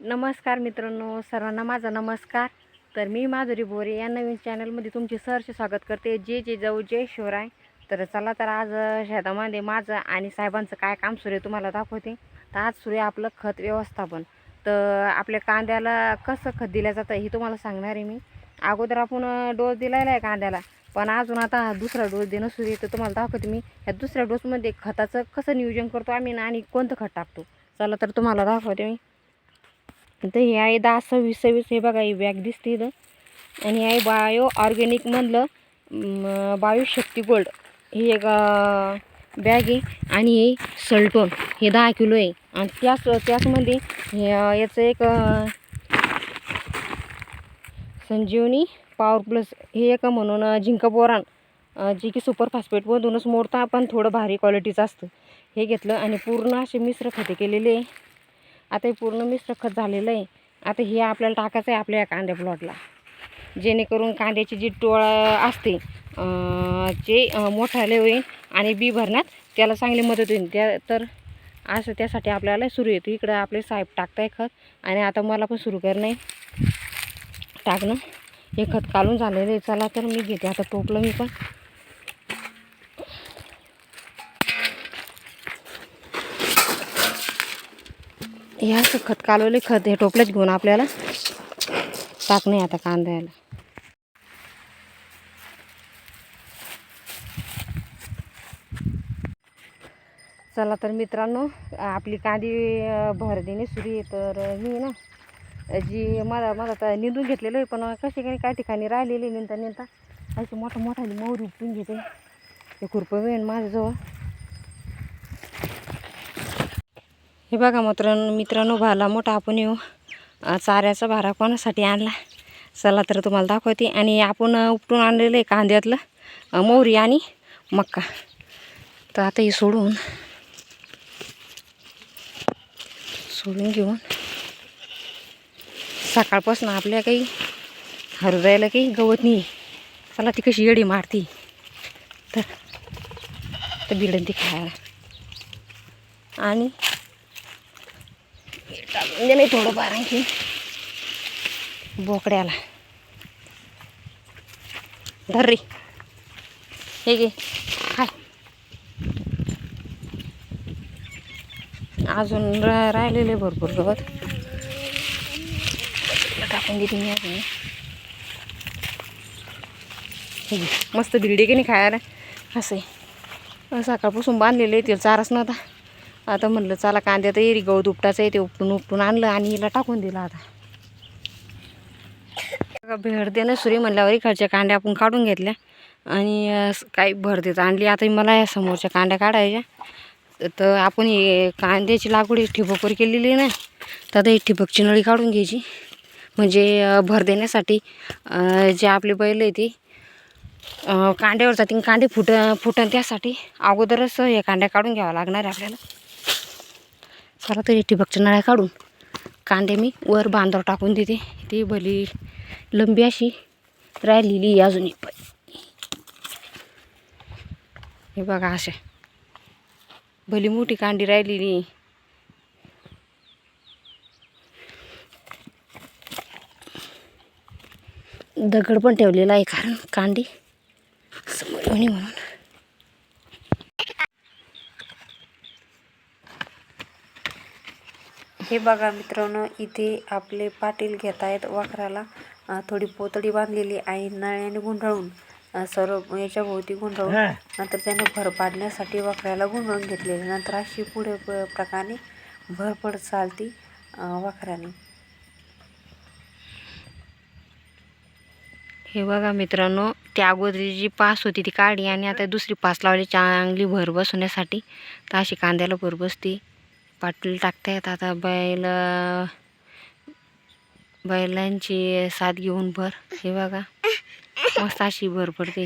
नमस्कार मित्रांनो सर्वांना माझा नमस्कार. तर मी माधुरी बोरे या नवीन चॅनलमध्ये तुमचे सहर्ष स्वागत करते. जे जे जाऊ जय शिवराय. तर चला तर आज शेतामध्ये माझं आणि साहेबांचं काय काम सुरू आहे तुम्हाला दाखवते. तर आज सुरू आहे आपलं खत व्यवस्थापन. तर आपल्या कांद्याला कसं खत दिलं जातं हे तुम्हाला सांगणार आहे मी. अगोदर आपण डोस दिलेला आहे कांद्याला पण अजून आता हा दुसरा डोस देणं सुरू आहे. तर तुम्हाला दाखवते मी ह्या दुसऱ्या डोसमध्ये खताचं कसं नियोजन करतो आम्ही आणि कोणतं खत टाकतो. चला तर तुम्हाला दाखवते मी. तर हे आहे दहा सव्वीस सव्वीस हे बघा ही बॅग दिसते इथं. आणि आहे बायो ऑर्गॅनिकमधलं म्हणलं बायो शक्ती गोल्ड. ही एक बॅग आहे. आणि हे सल्टोन हे दहा किलो आहे. आणि त्याच त्याचमध्ये हे याचं एक संजीवनी पॉवर प्लस हे एक म्हणून अं, बोरान जे की सुपर फॉस्फेटमधूनच मोडतं. पण थोडं भारी क्वालिटीचं असतं. हे घेतलं आणि पूर्ण असे मिश्र खते केलेले आहे. आता हे पूर्ण मिश्र खत झालेलं आहे. आता हे आपल्याला टाकायचं आहे आपल्या या कांद्या प्लॉटला. जेणेकरून कांद्याची जी टोळ असते जे मोठाले होईल आणि बी भरण्यात त्याला चांगली मदत होईल त्या तर असं त्यासाठी आपल्याला सुरू येतो इकडं आपले साहेब टाकताय खत आणि आता मला पण सुरू करणं आहे टाकणं हे खत काढून झालेलं आहे. चला तर मी घेते. आता टोपलं मी पण. हे असं खत कालवले खत हे टोपलंच घेऊन आपल्याला. टाकणे आता कांद्याला. चला तर मित्रांनो आपली कांदी भर देणे सुरू आहे. तर मी ना जी मला मला तर निंदून घेतलेलं आहे पण कशी काही काही ठिकाणी राहिलेली नेता नेता अशी मोठा मोठं मोहरी उपटून घेते ते खुरपं वेण माझ्याजवळ. हे बघा मित्रांनो मित्रांनो भाला मोठा आपण येऊ. चाऱ्याचा भारा कोणासाठी आणला? चला तर तुम्हाला दाखवते. आणि आपण उपटून आणलेलं आहे कांद्यातलं. मोहरी आणि मक्का. तर आता हे सोडून सोडून घेऊन सकाळपासून आपल्या काही हरदायला काही गवत नाही. चला ती कशी येडी मारती. तर तर बिडन ती खायला. आणि टाकून दे नाही थोडं फार आणखी. बोकड्याला. धर रे. हे घे हाय अजून रा राहिलेले भरपूर गवत. टाकून देते मी अजून. मस्त बिल्डी की नाही खायला. असं आहे. सकाळपासून बांधलेले आहे ते चाराच नव्हता. आता म्हणलं चला कांद्यात एरी गवत उपटाचं आहे ते उपटून उपटून आणलं आणि हिला टाकून दिलं आता. बघा, भेड देणं सुरी म्हणल्यावर इकडच्या कांड्या आपण काढून घेतल्या. आणि काही भर देत आणली. आता मला या समोरच्या कांड्या काढायच्या. तर आपण हे कांद्याची लागवड ठिबकवर केलेली आहे ना तर आता ही ठिबकची नळी काढून घ्यायची. म्हणजे भर देण्यासाठी जे आपले बैल आहे ते कांड्यावर जातील कांदे फुट फुटन त्यासाठी अगोदरच हे कांड्या काढून घ्यावं लागणार आहे आपल्याला. चला तरी ठिबकच्या नळ्या काढून कांदे मी वर बांधावर टाकून देते. ती भली लंबी अशी राहिलेली अजून एक हे बघा अशा. भली मोठी कांडी राहिलेली दगड पण ठेवलेला आहे कारण कांडी समोर म्हणून हे बघा मित्रांनो इथे आपले पाटील घेत आहेत वाकराला अ, थोडी पोतडी बांधलेली आहे नळ्याने गुंडाळून. सर्व याच्या भोवती गुंडाळून नंतर त्याने भर पाडण्यासाठी वाकराला गुंडाळून घेतलेले. नंतर अशी पुढे प्रकारे भर पडत चालती अ, वाकराने हे बघा मित्रांनो त्या अगोदर जी पास होती ती काढली आणि आता दुसरी पास लावली चांगली भर बसवण्यासाठी. तर अशी कांद्याला भर बसते. पाटील टाकतायत आता बैल बैलांची साथ घेऊन भर. हे बघा मस्त अशी भर पडते.